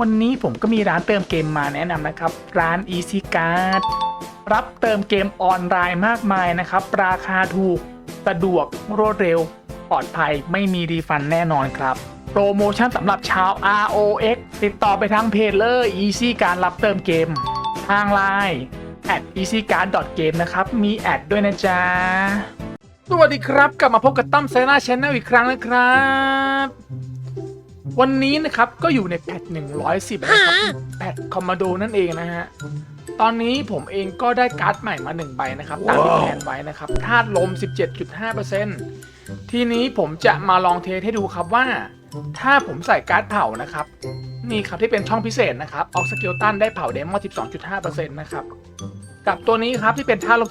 วันนี้ผมก็มีร้านเติมเกมมาแนะนำนะครับ ร้าน Easy Card รับเติมเกมออนไลน์มากมายนะครับ ราคาถูกสะดวกรวดเร็ว ปลอดภัยไม่มีรีฟันแน่นอนครับ โปรโมชั่นสำหรับชาว ROX ติดต่อไปทางเพจเลย Easy การรับเติมเกม ทางไลน์ at easycard.game นะครับ มีแอดด้วยนะจ๊ะ สวัสดีครับ กลับมาพบกับตั้มไซน่าชแนลอีกครั้งนะครับ วันนี้นะครับก็อยู่ในแพท110นะครับแพทคอมมานโดนั่นเองนะฮะ ตอนนี้ผมเองก็ได้การ์ดใหม่มา 1 ใบนะครับ ตามที่แผนไว้นะครับธาตุลม 17.5%ทีนี้ผมจะมาลองเทสให้ดูครับว่า ถ้าผมใส่การ์ดเผานะครับ นี่ครับที่เป็นช่องพิเศษนะครับออกสกิลตันได้เผาเดมอน12.5%นะครับ กับตัวนี้ครับที่เป็นธาตุลม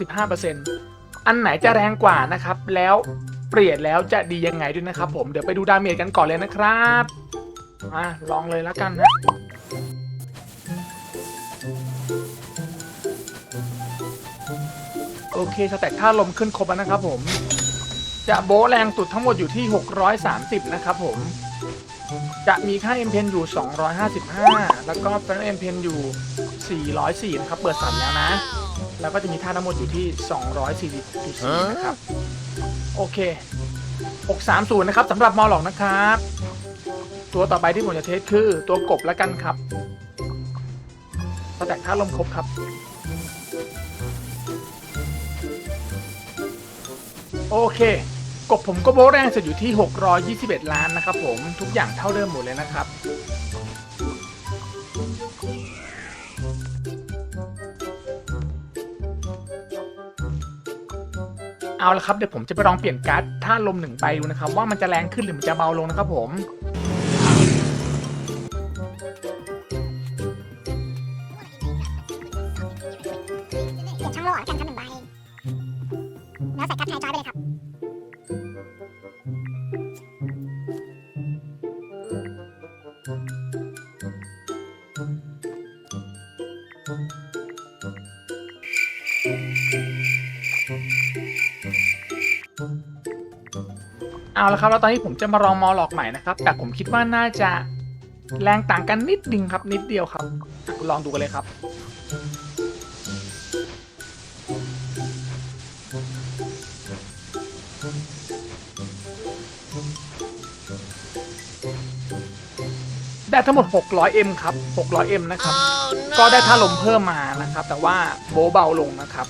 15%อันไหนจะแรงกว่านะครับแล้ว เปลี่ยนแล้วจะดียังไงด้วยนะครับผมเดี๋ยวไปดูดาเมจกันก่อนเลยนะครับมาลองเลยแล้วกันนะโอเคสแต็กท่าลมขึ้นครบแล้วนะครับผมจะโบแรงสุดทั้งหมดอยู่ที่ 630 นะครับผม จะมีค่า m p n อยู่ 255 แล้วก็เป็น m p n อยู่ 404 นะครับ เปิดสันแล้วนะ แล้วก็จะมีท่าทั้งหมดอยู่ที่ 240.4 นะครับ โอเค 630 นะครับสำหรับมอหลอกนะครับ ตัวต่อไปที่ผมจะเทสคือตัวกบแล้วกันครับสแต็กท่าลมครบครับ โอเค กบผมก็โบแรงสุดอยู่ที่ 621 ล้านนะครับผมทุกอย่างเท่าเดิมหมดเลยนะครับ เอาละครับเดี๋ยวผมจะไปลองเปลี่ยนการ์ดท่าลมหนึ่งใบดูนะครับ ว่ามันจะแรงขึ้นหรือมันจะเบาลงนะครับผมเปลี่ยนช่องโล่แล้วกันครับหนึ่งใบแล้วใส่การ์ดไทยจอยไปเลยครับ เอาละครับแล้วตอนนี้ผมจะมาลองมอหลอกใหม่นะครับ แต่ผมคิดว่าน่าจะแรงต่างกันนิดนึงครับ นิดเดียวครับอะลองดูกันเลยครับได้ทั้งหมด 600M ครับ 600M นะครับ ก็ได้ท่าลมเพิ่มมานะครับ แต่ว่าโบะเบาลงนะครับ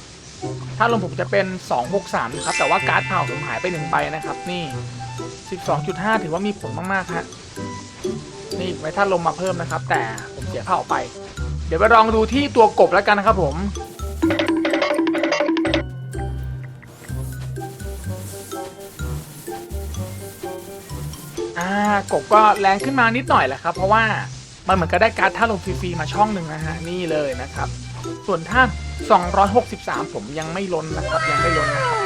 ถ้าลมผมจะเป็น 263 นะครับ แต่ว่าการ์ดเผาผมหายไปหนึ่งใบนะครับ นี่ 12.5 ถือว่ามีผลมาก ๆ ฮะ นี่ไว้ถ้าลมมาเพิ่มนะครับ แต่ผมเสียเผาไป เดี๋ยวไปลองดูที่ตัวกบแล้วกันนะครับผม อ่ากบก็แรงขึ้นมานิดหน่อยแหละครับ เพราะว่ามันเหมือนกับได้การ์ดท่าลมฟรีๆมาช่องหนึ่งนะฮะ นี่เลยนะครับ ส่วนท่า263 ผมยังไม่ล้นนะครับ ยังไม่ล้นนะครับ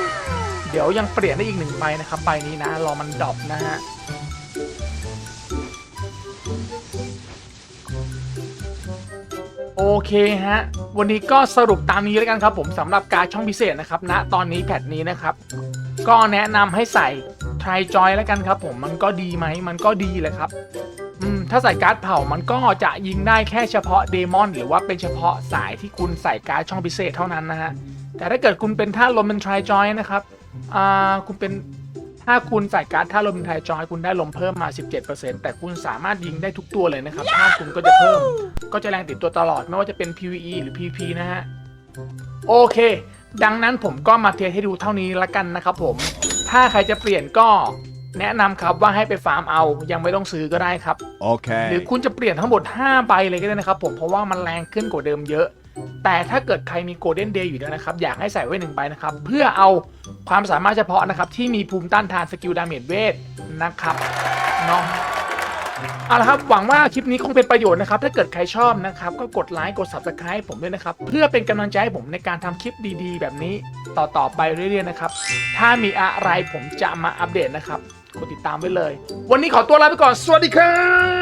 เดี๋ยวยังเปลี่ยนได้อีกหนึ่งใบนะครับใบนี้นะ รอมันดรอปนะฮะโอเคฮะ วันนี้ก็สรุปตามนี้แล้วกันครับผมสำหรับการช่องพิเศษนะครับณตอนนี้แพทนี้นะครับ ก็แนะนำให้ใส่ทริจอยแล้วกันครับผมมันก็ดีไหมมันก็ดีแหละครับอืมถ้าใส่การ์ดเผามันก็จะยิงได้แค่เฉพาะเดมอน หรือว่าเป็นเฉพาะสายที่คุณใส่การ์ดช่องพิเศษเท่านั้นนะฮะแต่ถ้าเกิดคุณเป็นท่าลมเป็นทริจอยนะครับ อ่าคุณเป็นถ้าคุณใส่การ์ดท่าลมเป็นทริจอยคุณได้ลมเพิ่มมา 17%แต่คุณสามารถยิงได้ทุกตัวเลยนะครับท่าคุณก็จะเพิ่ม ก็จะแรงติดตัวตลอดไม่ว่าจะเป็น PVE หรือ PVP นะฮะ โอเค ดังนั้นผมก็มาเทสให้ดูเท่านี้ละกันนะครับผม ถ้าใครจะเปลี่ยนก็แนะนำครับว่าให้ไปฟาร์มเอา ยังไม่ต้องซื้อก็ได้ครับ Okay. หรือคุณจะเปลี่ยนทั้งหมด 5 ใบเลยก็ได้นะครับผมเพราะว่ามันแรงขึ้นกว่าเดิมเยอะ แต่ถ้าเกิดใครมีโกลเด้นเดย์อยู่แล้วนะครับ อยากให้ใส่ไว้หนึ่งใบนะครับ เพื่อเอาความสามารถเฉพาะนะครับ ที่มีภูมิต้านทานสกิลดาเมจเวทนะครับเนาะเอาละครับ หวังว่าคลิปนี้คงเป็นประโยชน์นะครับ ถ้าเกิดใครชอบนะครับ ก็กดไลค์กด subscribe ผมด้วยนะครับ เพื่อเป็นกำลังใจให้ผมในการทำคลิปดีๆ แบบนี้ต่อๆไปเรื่อยๆนะครับ ถ้ามีอะไรผมจะมาอัปเดตนะครับกดติดตามไว้เลย วันนี้ขอตัวลาไปก่อน สวัสดีครับ